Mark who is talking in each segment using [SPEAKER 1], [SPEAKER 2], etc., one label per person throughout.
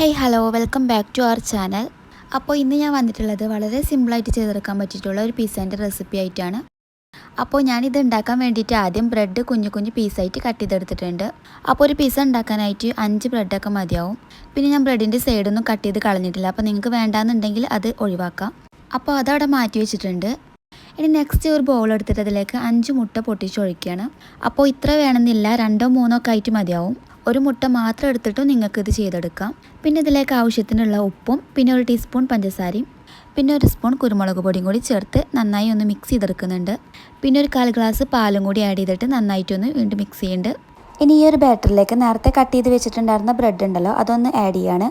[SPEAKER 1] Hey hello welcome back to our channel അപ്പോൾ ഇന്ന് ഞാൻ വന്നിട്ടുള്ളത് വളരെ സിമ്പിളായിട്ട് ചെയ്തെടുക്കാൻ പറ്റിയിട്ടുള്ള ഒരു പിസ്സേന്റെ റെസിപ്പി ആയിട്ടാണ്. അപ്പോൾ ഞാനിത് ഉണ്ടാക്കാൻ വേണ്ടിയിട്ട് ആദ്യം ബ്രെഡ് കുഞ്ഞു കുഞ്ഞു പീസായിട്ട് കട്ട് ചെയ്തെടുത്തിട്ടുണ്ട്. അപ്പോൾ ഒരു പിസ്സ ഉണ്ടാക്കാനായിട്ട് അഞ്ച് ബ്രെഡൊക്കെ മതിയാവും. പിന്നെ ഞാൻ ബ്രെഡിന്റെ സൈഡൊന്നും കട്ട് ചെയ്ത് കളഞ്ഞിട്ടില്ല. അപ്പോൾ നിങ്ങൾക്ക് വേണ്ടാന്നുണ്ടെങ്കിൽ അത് ഒഴിവാക്കാം. അപ്പോൾ അതവിടെ മാറ്റി വെച്ചിട്ടുണ്ട്. ഇനി നെക്സ്റ്റ് ഒരു ബോൾ എടുത്തിട്ട് അതിലേക്ക് അഞ്ച് മുട്ട പൊട്ടിച്ചൊഴിക്കുകയാണ് അപ്പോൾ ഇത്ര വേണമെന്നില്ല. രണ്ടോ മൂന്നോ ഒക്കെ ആയിട്ട് മതിയാവും. ഒരു മുട്ട മാത്രം എടുത്തിട്ടും നിങ്ങൾക്ക് ഇത് ചെയ്തെടുക്കാം. പിന്നെ ഇതിലേക്ക് ആവശ്യത്തിനുള്ള ഉപ്പും പിന്നെ ഒരു ടീസ്പൂൺ പഞ്ചസാരയും പിന്നെ ഒരു സ്പൂൺ കുരുമുളക് പൊടിയും കൂടി ചേർത്ത് നന്നായി ഒന്ന് മിക്സ് ചെയ്തെടുക്കുന്നുണ്ട്. പിന്നെ ഒരു കാൽ ഗ്ലാസ് പാലും കൂടി ആഡ് ചെയ്തിട്ട് നന്നായിട്ടൊന്ന് വീണ്ടും മിക്സ് ചെയ്യുന്നുണ്ട് ഇനി ഈ ഒരു ബാറ്ററിലേക്ക് നേരത്തെ കട്ട് ചെയ്ത് വെച്ചിട്ടുണ്ടായിരുന്ന ബ്രെഡ് ഉണ്ടല്ലോ അതൊന്ന് ആഡ് ചെയ്യാണ്.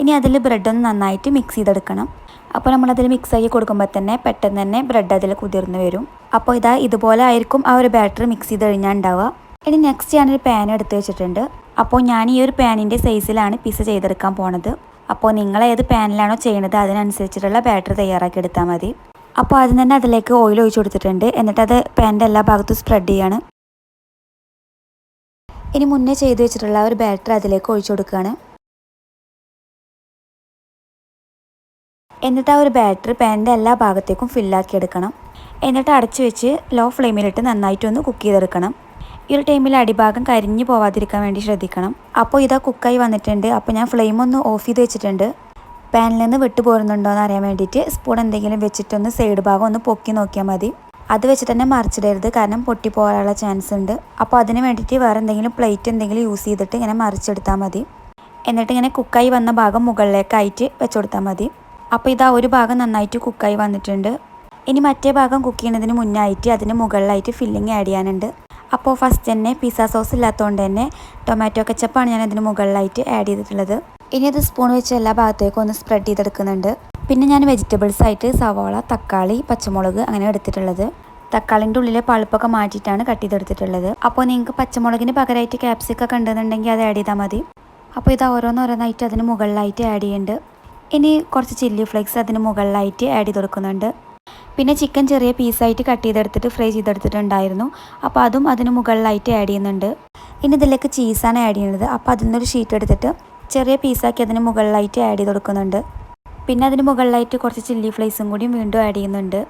[SPEAKER 1] ഇനി അതിൽ ബ്രെഡ് ഒന്ന് നന്നായിട്ട് മിക്സ് ചെയ്തെടുക്കണം. അപ്പോൾ നമ്മളതിൽ മിക്സ് ആക്കി കൊടുക്കുമ്പോൾ തന്നെ പെട്ടെന്ന് തന്നെ ബ്രെഡ് അതിൽ കുതിർന്ന് വരും. അപ്പോൾ ഇതാ ഇതുപോലെ ആയിരിക്കും ആ ഒരു ബാറ്റർ മിക്സ് ചെയ്ത് കഴിഞ്ഞാൽ ഉണ്ടാവുക. ഇനി നെക്സ്റ്റ് ഞാനൊരു പാൻ എടുത്ത് വെച്ചിട്ടുണ്ട്. അപ്പോൾ ഞാൻ ഈ ഒരു പാനിന്റെ സൈസിലാണ് പിസ്സ ചെയ്തെടുക്കാൻ പോണത്. അപ്പോൾ നിങ്ങൾ ഏത് പാനിലാണോ ചെയ്യണത് അതിനനുസരിച്ചിട്ടുള്ള ബാറ്റർ തയ്യാറാക്കി എടുത്താൽ മതി. അപ്പോൾ ആദ്യം തന്നെ അതിലേക്ക് ഓയിൽ ഒഴിച്ചു കൊടുത്തിട്ടുണ്ട്. എന്നിട്ട് അത് പാനിന്റെ എല്ലാ ഭാഗത്തും സ്പ്രെഡ് ചെയ്യാണ്. ഇനി മുന്നേ ചെയ്ത് വെച്ചിട്ടുള്ള ഒരു ബാറ്റർ അതിലേക്ക് ഒഴിച്ചു കൊടുക്കുകയാണ്. എന്നിട്ട് ആ ഒരു ബാറ്ററി പാനിന്റെ എല്ലാ ഭാഗത്തേക്കും ഫില്ലാക്കി എടുക്കണം. എന്നിട്ട് അടച്ചു വെച്ച് ലോ ഫ്ലെയിമിലിട്ട് നന്നായിട്ടൊന്ന് കുക്ക് ചെയ്തെടുക്കണം. ഈ ഒരു ടൈമിൽ അടിഭാഗം കരിഞ്ഞു പോവാതിരിക്കാൻ വേണ്ടി ശ്രദ്ധിക്കണം. അപ്പോൾ ഇതാ കുക്കായി വന്നിട്ടുണ്ട്. അപ്പോൾ ഞാൻ ഫ്ലെയിം ഒന്ന് ഓഫ് ചെയ്ത് വെച്ചിട്ടുണ്ട്. പാനിൽ നിന്ന് വിട്ടു പോരുന്നുണ്ടോ എന്ന് അറിയാൻ വേണ്ടിയിട്ട് സ്പൂൺ എന്തെങ്കിലും വെച്ചിട്ടൊന്ന് സൈഡ് ഭാഗം ഒന്ന് പൊക്കി നോക്കിയാൽ മതി. അത് വെച്ചിട്ട് തന്നെ മറിച്ചിടരുത്. കാരണം പൊട്ടിപ്പോകാനുള്ള ചാൻസ് ഉണ്ട്. അപ്പോൾ അതിന് വേണ്ടിയിട്ട് വേറെ എന്തെങ്കിലും പ്ലേറ്റ് എന്തെങ്കിലും യൂസ് ചെയ്തിട്ട് ഇങ്ങനെ മറിച്ചെടുത്താൽ മതി. എന്നിട്ട് ഇങ്ങനെ കുക്കായി വന്ന ഭാഗം മുകളിലേക്കായിട്ട് വെച്ചുകൊടുത്താൽ മതി. അപ്പോൾ ഇതാ ഒരു ഭാഗം നന്നായിട്ട് കുക്കായി വന്നിട്ടുണ്ട്. ഇനി മറ്റേ ഭാഗം കുക്ക് ചെയ്യുന്നതിന് മുന്നായിട്ട് അതിന് മുകളിലായിട്ട് ഫില്ലിങ് ആഡ് ചെയ്യാനുണ്ട്. അപ്പോൾ ഫസ്റ്റ് തന്നെ പിസ സോസ് ഇല്ലാത്തതുകൊണ്ട് തന്നെ ടൊമാറ്റോ കച്ചപ്പാണ് ഞാൻ അതിന് മുകളിലായിട്ട് ആഡ് ചെയ്തിട്ടുള്ളത്. ഇനി അത് സ്പൂൺ വെച്ച് എല്ലാ ഭാഗത്തേക്കും ഒന്ന് സ്പ്രെഡ് ചെയ്തെടുക്കുന്നുണ്ട്. പിന്നെ ഞാൻ വെജിറ്റബിൾസ് ആയിട്ട് സവാള തക്കാളി പച്ചമുളക് അങ്ങനെ എടുത്തിട്ടുള്ളത്. തക്കാളിന്റെ ഉള്ളിലെ പളുപ്പൊക്കെ മാറ്റിയിട്ടാണ് കട്ട് ചെയ്തെടുത്തിട്ടുള്ളത്. അപ്പോൾ നിങ്ങൾക്ക് പച്ചമുളകിന് പകരമായിട്ട് ക്യാപ്സിക്കൊക്കെ ഉണ്ടെന്നുണ്ടെങ്കിൽ അത് ആഡ് ചെയ്താൽ മതി. അപ്പോൾ ഇത് ഓരോന്നോരോന്നായിട്ട് അതിന് മുകളിലായിട്ട് ആഡ് ചെയ്യുന്നുണ്ട് ഇനി കുറച്ച് ചില്ലി ഫ്ലേക്സ് അതിന് മുകളിലായിട്ട് ആഡ് ചെയ്ത് കൊടുക്കുന്നുണ്ട്. പിന്നെ ചിക്കൻ ചെറിയ പീസായിട്ട് കട്ട് ചെയ്തെടുത്തിട്ട് ഫ്രൈ ചെയ്തെടുത്തിട്ടുണ്ടായിരുന്നു. അപ്പോൾ അതും അതിന് മുകളിലായിട്ട് ആഡ് ചെയ്യുന്നുണ്ട്. ഇനി ഇതിലേക്ക് ചീസാണ് ആഡ് ചെയ്യുന്നത്. അപ്പോൾ അതിൽ നിന്നൊരു ഷീറ്റ് എടുത്തിട്ട് ചെറിയ പീസാക്കി അതിന് മുകളിലായിട്ട് ആഡ് ചെയ്ത് കൊടുക്കുന്നുണ്ട്. പിന്നെ അതിന് മുകളിലായിട്ട് കുറച്ച് ചില്ലി ഫ്ലേക്സും കൂടിയും വീണ്ടും ആഡ് ചെയ്യുന്നുണ്ട്.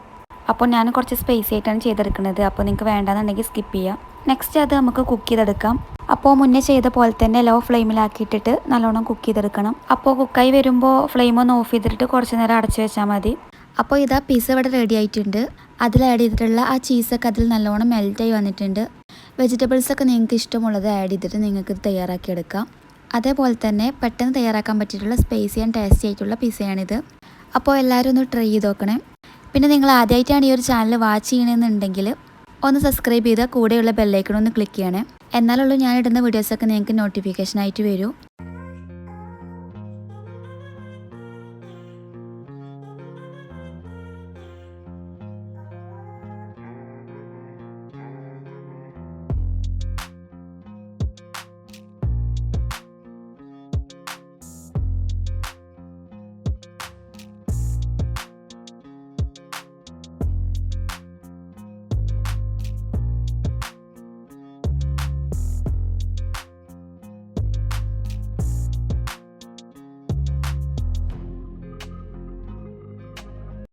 [SPEAKER 1] അപ്പോൾ ഞാൻ കുറച്ച് സ്പൈസി ആയിട്ടാണ് ചെയ്തെടുക്കുന്നത്. അപ്പോൾ നിങ്ങൾക്ക് വേണ്ടാന്നുണ്ടെങ്കിൽ സ്കിപ്പ് ചെയ്യാം. നെക്സ്റ്റ് അത് നമുക്ക് കുക്ക് ചെയ്തെടുക്കാം. അപ്പോൾ മുന്നേ ചെയ്ത പോലെ തന്നെ ലോ ഫ്ലെയിമിലാക്കിയിട്ടിട്ട് നല്ലോണം കുക്ക് ചെയ്തെടുക്കണം. അപ്പോൾ കുക്കായി വരുമ്പോൾ ഫ്ലെയിം ഒന്ന് ഓഫ് ചെയ്തിട്ട് കുറച്ച് നേരം അടച്ചു വെച്ചാൽ മതി. അപ്പോൾ ഇതാ പിസ്സ ഇവിടെ റെഡി ആയിട്ടുണ്ട്. അതിൽ ആഡ് ചെയ്തിട്ടുള്ള ആ ചീസൊക്കെ അതിൽ നല്ലോണം മെൽറ്റായി വന്നിട്ടുണ്ട്. വെജിറ്റബിൾസൊക്കെ നിങ്ങൾക്ക് ഇഷ്ടമുള്ളത് ആഡ് ചെയ്തിട്ട് നിങ്ങൾക്ക് ഇത് തയ്യാറാക്കിയെടുക്കാം അതേപോലെ തന്നെ പെട്ടെന്ന് തയ്യാറാക്കാൻ പറ്റിയിട്ടുള്ള സ്പേസി ആൻഡ് ടേസ്റ്റി ആയിട്ടുള്ള പിസയാണിത് അപ്പോൾ എല്ലാവരും ഒന്ന് ട്രൈ ചെയ്ത് നോക്കണേ. പിന്നെ നിങ്ങൾ ആദ്യമായിട്ടാണ് ഈ ഒരു ചാനൽ വാച്ച് ചെയ്യണമെന്നുണ്ടെങ്കിൽ ഒന്ന് സബ്സ്ക്രൈബ് ചെയ്താൽ കൂടെയുള്ള ബെല്ലൈക്കൺ ഒന്ന് ക്ലിക്ക് ചെയ്യണേ. എന്നാലുള്ളൂ ഞാനിടുന്ന വീഡിയോസൊക്കെ നിങ്ങൾക്ക് നോട്ടിഫിക്കേഷനായിട്ട് വരൂ.